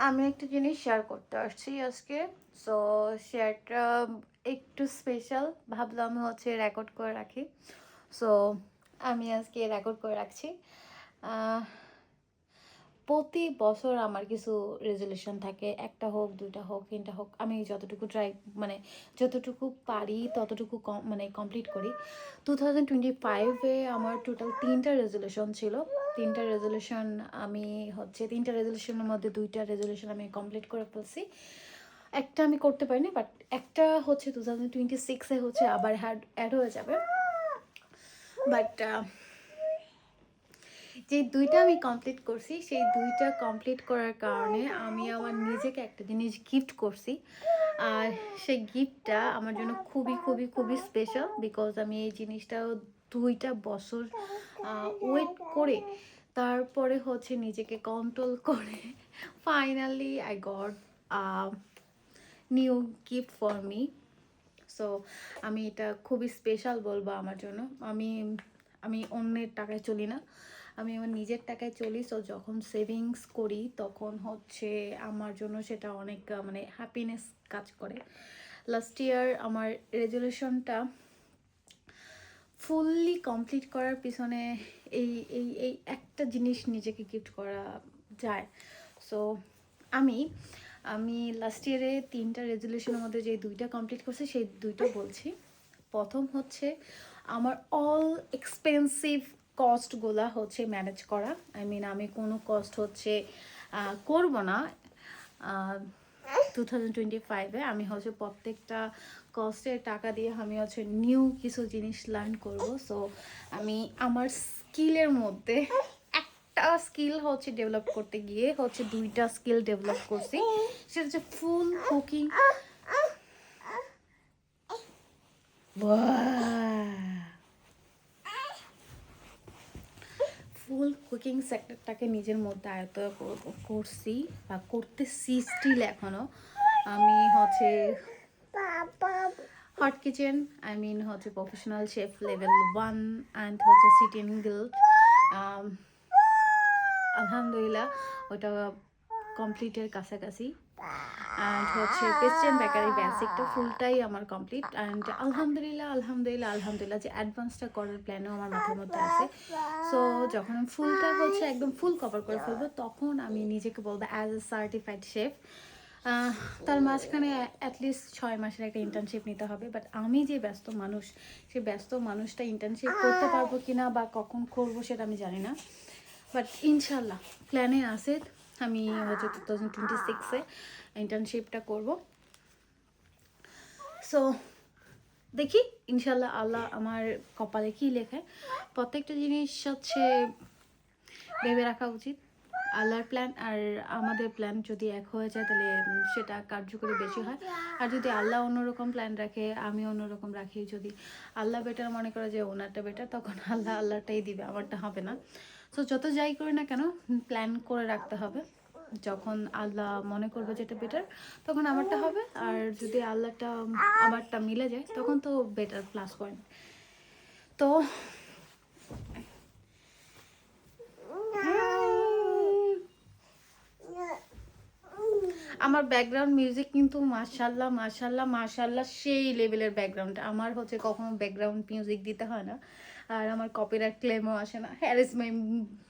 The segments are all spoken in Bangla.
আমি একটা জিনিস শেয়ার করতে আসছি আজকে। সো শেয়ারটা একটু স্পেশাল ভাবলাম হচ্ছে রেকর্ড করে রাখি। সো আমি আজকে রেকর্ড করে রাখছি। প্রতি বছর আমার কিছু রেজলিউশন থাকে। একটা হোক, দুইটা হোক, তিনটা হোক, আমি যতটুকু ট্রাই মানে যতটুকু পারি, ততটুকু মানে কমপ্লিট করি। টু থাউজেন্ড টোয়েন্টি ফাইভে আমার টোটাল তিনটা রেজলিউশন ছিল। তিনটা রেজলিউশন আমি হচ্ছে, তিনটা রেজলিউশনের মধ্যে দুইটা রেজলিউশন আমি কমপ্লিট করে ফেলছি। একটা আমি করতে পারিনি বাট একটা হচ্ছে টু থাউজেন্ড টোয়েন্টি সিক্সে হচ্ছে আবার হ্যাড অ্যাড হয়ে যাবে। বাট যে দুইটা আমি কমপ্লিট করছি, সেই দুইটা কমপ্লিট করার কারণে আমি আমার নিজেকে একটা জিনিস গিফট করছি। আর সেই গিফটটা আমার জন্য খুবই খুবই খুবই স্পেশাল বিকজ আমি এই জিনিসটা দুইটা বছর ওয়েট করে তারপরে হচ্ছে নিজেকে কন্ট্রোল করে finally I got new gift for me so আমি এটা খুবই স্পেশাল বলব আমার জন্য। আমি আমি অন্যের টাকায় চলি না। আমি আমার নিজের টাকায় চলি সো যখন সেভিংস করি, তখন হচ্ছে আমার জন্য সেটা অনেক মানে হ্যাপিনেস কাজ করে। লাস্ট ইয়ার আমার রেজলিউশনটা ফুললি কমপ্লিট করার পিছনে এই এই এই একটা জিনিস নিজেকে গিফট করা যায়। সো আমি আমি লাস্ট ইয়ারে তিনটা রেজলিউশনের মধ্যে যে দুইটা কমপ্লিট করছি, সেই দুইটা বলছি। প্রথম হচ্ছে আমার অল এক্সপেন্সিভ কস্টগুলা হচ্ছে ম্যানেজ করা। আই মিন আমি কোনো কস্ট হচ্ছে করব না। টু থাউজেন্ড টোয়েন্টি ফাইভে আমি হচ্ছে প্রত্যেকটা কস্টের টাকা দিয়ে আমি হচ্ছে নিউ কিছু জিনিস লার্ন করব। সো আমি আমার স্কিলের মধ্যে একটা স্কিল হচ্ছে ডেভেলপ করতে গিয়ে হচ্ছে দুইটা স্কিল ডেভেলপ করছি। সেটা হচ্ছে ফুল কুকিং ফুল কুকিং সেক্টরটাকে নিজের মধ্যে আয়ত্ত করছি বা করতেছি স্টিল এখনও আমি হচ্ছে হট কিচেন আই মিন হচ্ছে professional chef level one and হচ্ছে সিটিন গিল্ড আলহামদুলিল্লাহ ওটা কমপ্লিটের কাছাকাছি। অ্যান্ড হচ্ছে পেস্টেন বেকারি বেসিকটা ফুলটাই আমার কমপ্লিট অ্যান্ড আলহামদুলিল্লাহ আলহামদুলিল্লাহ আলহামদুলিল্লাহ যে অ্যাডভান্সটা করার প্ল্যানও আমার মাথার মধ্যে আছে সো যখন আমি ফুলটা হচ্ছে একদম ফুল কভার করে ফেলব তখন আমি নিজেকে বলব অ্যাজ এ সার্টিফাইড শেফ তার মাঝখানে অ্যাটলিস্ট ছয় মাসের একটা ইন্টার্নশিপ নিতে হবে বাট আমি যে ব্যস্ত মানুষ সেই ব্যস্ত মানুষটা ইন্টার্নশিপ করতে পারব কিনা বা কখন করব সেটা আমি জানি না বাট ইনশাল্লাহ প্ল্যানে আছে আমি হচ্ছে টু থাউজেন্ড টোয়েন্টি সিক্সে ইন্টার্নশিপটা করব। সো দেখি ইনশাল্লাহ আল্লাহ আমার কপালে কি লেখায় প্রত্যেকটা জিনিস হচ্ছে ভেবে রাখা উচিত। আল্লাহর প্ল্যান আর আমাদের প্ল্যান যদি এক হয়ে যায়, তাহলে সেটা কার্যকরী বেশি হয়। আর যদি আল্লাহ অন্যরকম প্ল্যান রাখে, আমি অন্যরকম রাখি। যদি আল্লাহ বেটার মনে করে যে ওনারটা বেটার তখন আল্লাহ আল্লাহটাই দিবে, আমারটা হবে না। সো যত যাই করি না কেন প্ল্যান করে রাখতে হবে। যখন আল্লাহ মনে করবে যেটা বেটার তখন আমারটা হবে। আর যদি আল্লাহটা, আমারটা মিলে যায়, তখন তো বেটার প্লাস পয়েন্ট তো, আমার ব্যাকগ্রাউন্ড মিউজিক কিন্তু মাশাল্লাহ মাশাল্লাহ মাশাল্লাহ সেই লেভেলের ব্যাকগ্রাউন্ড আমার হচ্ছে কখনো ব্যাকগ্রাউন্ড মিউজিক দিতে হয় না। আর আমার কপিরাইট ক্লেমও আসে না। Here is my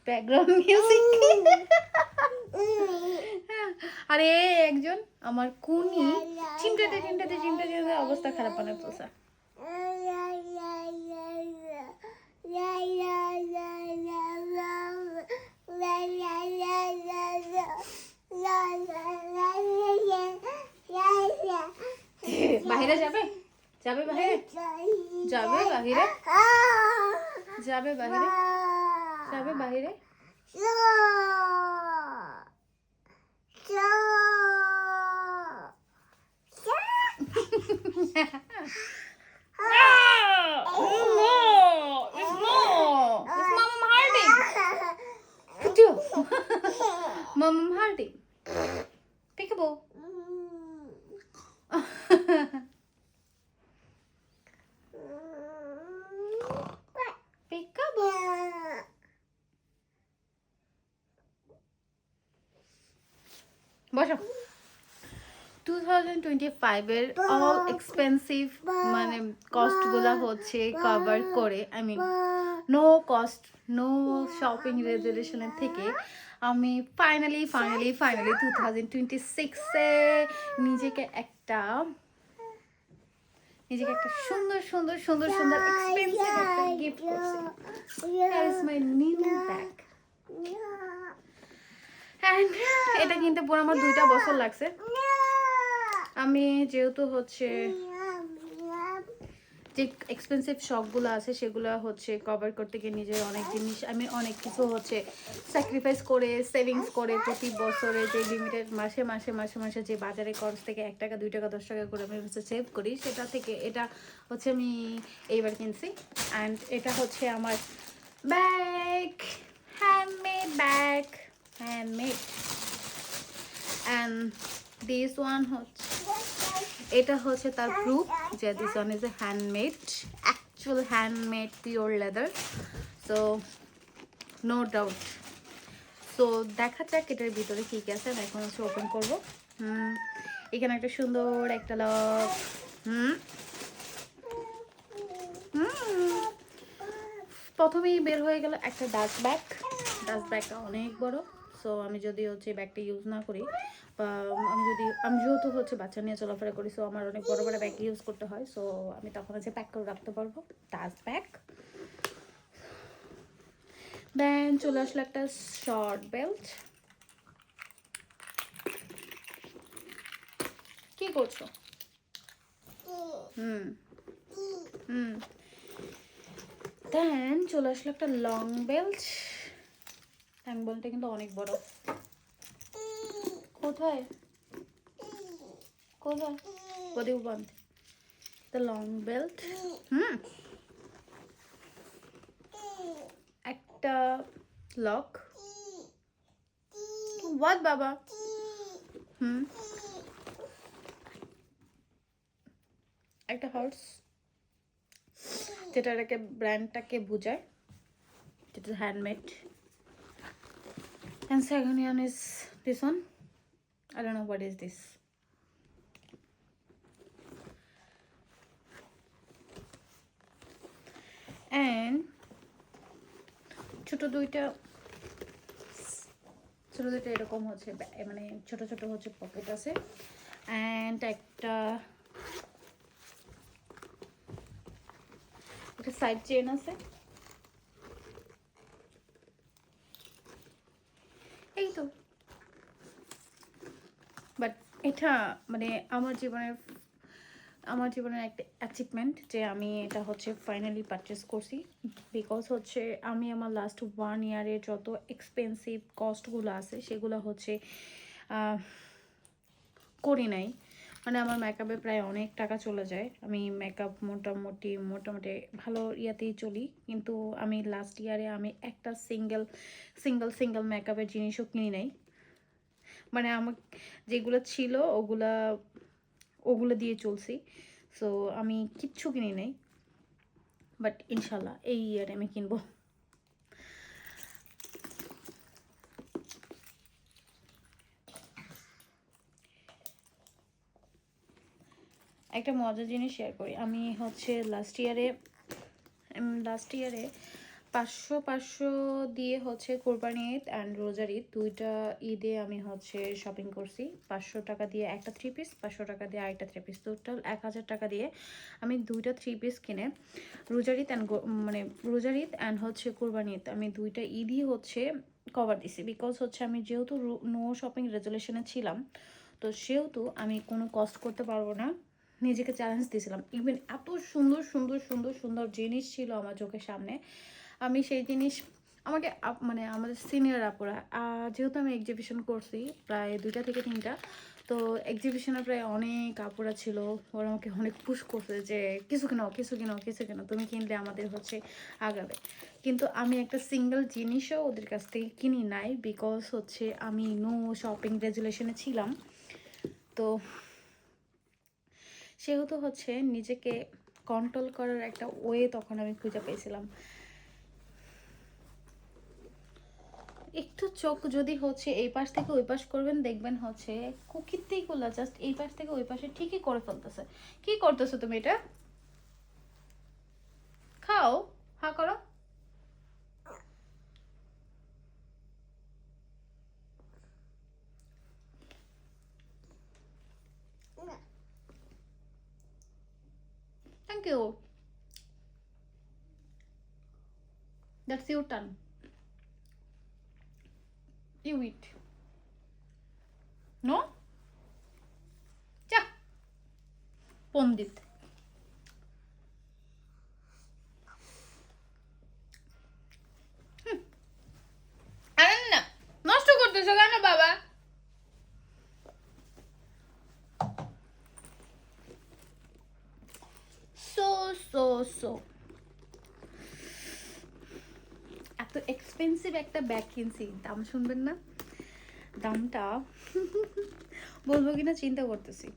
background music আর এ একজন আমার কুনি। চিন্তাতে চিন্তাতে চিন্তাতে চিন্তাতে অবস্থা খারাপ বানায় ফেলছে। বাহিরে যাবে? যাবে বাহিরে? যাবে বাহিরে? যাবে বাহিরে যাবে বাহিরে No! বসো। টু থাউজেন্ড টোয়েন্টি ফাইভের অল এক্সপেন্সিভ মানে কস্টগুলো হচ্ছে কভার করে I mean no cost no shopping রেজুলেশনের থেকে আমি finally finally finally two thousand twenty সিক্সে নিজেকে একটা নিজেকে একটা সুন্দর সুন্দর সুন্দর সুন্দর এক্সপেন্সিভ একটা গিফট করছি। That is my new bag এটা কিনতে পুরো আমার দুইটা বছর লাগছে। আমি যেহেতু হচ্ছে যে এক্সপেন্সিভ শপগুলো আছে, সেগুলো হচ্ছে কভার করতে গিয়ে নিজের অনেক জিনিস, আমি অনেক কিছু হচ্ছে স্যাক্রিফাইস করে সেভিংস করে প্রতি বছরে যে লিমিটেড মাসে মাসে মাসে মাসে যে বাজারে খরচ থেকে এক টাকা, দুই টাকা, দশ টাকা করে আমি হচ্ছে সেভ করি, সেটা থেকে এটা হচ্ছে আমি এইবার কিনছি। অ্যান্ড এটা হচ্ছে আমার bag handmade bag handmade and this one হচ্ছে, এটা হচ্ছে তার প্রুফ যে this one is a handmade actual handmade pure leather so no doubt so দেখা যাক এটার ভিতরে কী কী আছে, আমি এখন হচ্ছে ওপেন করব। হুম, এখানে একটা সুন্দর একটা লক হুম প্রথমেই বের হয়ে গেল একটা ডাস্ট ব্যাগ ডাস্ট ব্যাগটা অনেক বড়। সো আমি যদি হচ্ছে ব্যাগটা ইউজ না করি আমি যদি, আমি যেহেতু হচ্ছে বাচ্চা নিয়ে চলাফেরা করি সো আমার অনেক বড় বড় ব্যাগ ইউজ করতে হয় সো আমি তখন হচ্ছে প্যাক করে রাখতে পারব ডাস্ট ব্যাগ দেন চলে আসলো একটা শর্ট বেল্ট কি করছ? হুম হুম। দেন চলে আসলো একটা লং বেল্ট লং বেল্টটা কিন্তু অনেক বড়। কোথায়? কোথায়? বন্ধ। দ্য লং বেল্ট হুম। একটা লক হোয়াট বাবা? হুম। একটা হর্স যেটা এটাকে ব্র্যান্ডটাকে বোঝায়। যেটা handmade one is this one i don't know what is this. And ছোট দুইটা ছোট দুইটা এরকম হচ্ছে মানে ছোট ছোট হচ্ছে পকেট আছে। অ্যান্ড একটা একটা সাইড চেন আছে এই তো বাট এটা মানে আমার জীবনের আমার জীবনের একটা অ্যাচিভমেন্ট যে আমি এটা হচ্ছে ফাইনালি পারচেস করছি। বিকজ হচ্ছে আমি আমার লাস্ট ওয়ান ইয়ারে যত এক্সপেন্সিভ কস্টগুলো আছে, সেগুলো হচ্ছে করি নাই। মানে আমার মেকআপে প্রায় অনেক টাকা চলে যায়। আমি মেকআপ মোটামুটি মোটামুটি ভালো ইয়াতেই চলি। কিন্তু আমি লাস্ট ইয়ারে আমি একটা সিঙ্গেল সিঙ্গেল সিঙ্গেল মেকআপের জিনিসও কিনি নাই। মানে আমার যেগুলো ছিল ওগুলা, ওগুলো দিয়ে চলছি। সো আমি কিচ্ছু কিনি নাই বাট ইনশাল্লাহ এই ইয়ারে আমি কিনবো। একটা মজার জিনিস শেয়ার করি। আমি হচ্ছে লাস্ট ইয়ারে লাস্ট ইয়ারে পাঁচশো পাঁচশো দিয়ে হচ্ছে কোরবানি ঈদ অ্যান্ড রোজার ঈদ। দুইটা ঈদে আমি হচ্ছে শপিং করছি। পাঁচশো টাকা দিয়ে একটা থ্রি পিস পাঁচশো টাকা দিয়ে আরেকটা থ্রি পিস টোটাল এক হাজার টাকা দিয়ে আমি দুইটা থ্রি পিস কিনে রোজার ঈদ অ্যান্ড মানে রোজার ঈদ অ্যান্ড হচ্ছে কোরবানি ঈদ আমি দুইটা ঈদই হচ্ছে কভার দিছি। বিকজ হচ্ছে আমি যেহেতু নো শপিং রেজুলেশনে ছিলাম, তো সেহেতু আমি কোনো কস্ট করতে পারব না। নিজেকে চ্যালেঞ্জ দিয়েছিলাম ইভেন এত সুন্দর সুন্দর সুন্দর সুন্দর জিনিস ছিল আমার চোখের সামনে। আমি সেই জিনিস, আমাকে মানে আমাদের সিনিয়র আপুরা যেহেতু আমি এক্সিবিশন করছি প্রায় দুইটা থেকে তিনটা, তো এক্সিবিশনে প্রায় অনেক আপুরা ছিল, ওরা আমাকে অনেক পুশ করছে যে কিছু কেন কিছু কেন কিছু কেন, তুমি কিনলে আমাদের হচ্ছে আগাবে। কিন্তু আমি একটা সিঙ্গেল জিনিসও ওদের কাছ থেকে কিনি নাই বিকজ হচ্ছে আমি নো শপিং রেজুলেশনে ছিলাম। তো সেহেতু হচ্ছে নিজেকে কন্ট্রোল করার একটা ওয়ে তখন আমি খুঁজে পেয়েছিলাম। একটু চোখ যদি হচ্ছে এই পাশ থেকে ওই পাশ করবেন, দেখবেন হচ্ছে কুকিতেই গুলা জাস্ট এই পাশ থেকে ওই পাশে ঠিকই করে ফেলতেছে। কি করতেছো তুমি এটা? খাও, হা করো। Thank you that's your turn You. Eat. No? যা নষ্ট করতেছো কেন বাবা? সো সো সো এত এক্সপেন্সিভ একটা ব্যাগ কিনছি। দাম শুনবেন না? দামটা বলব কিনা চিন্তা করতেছি।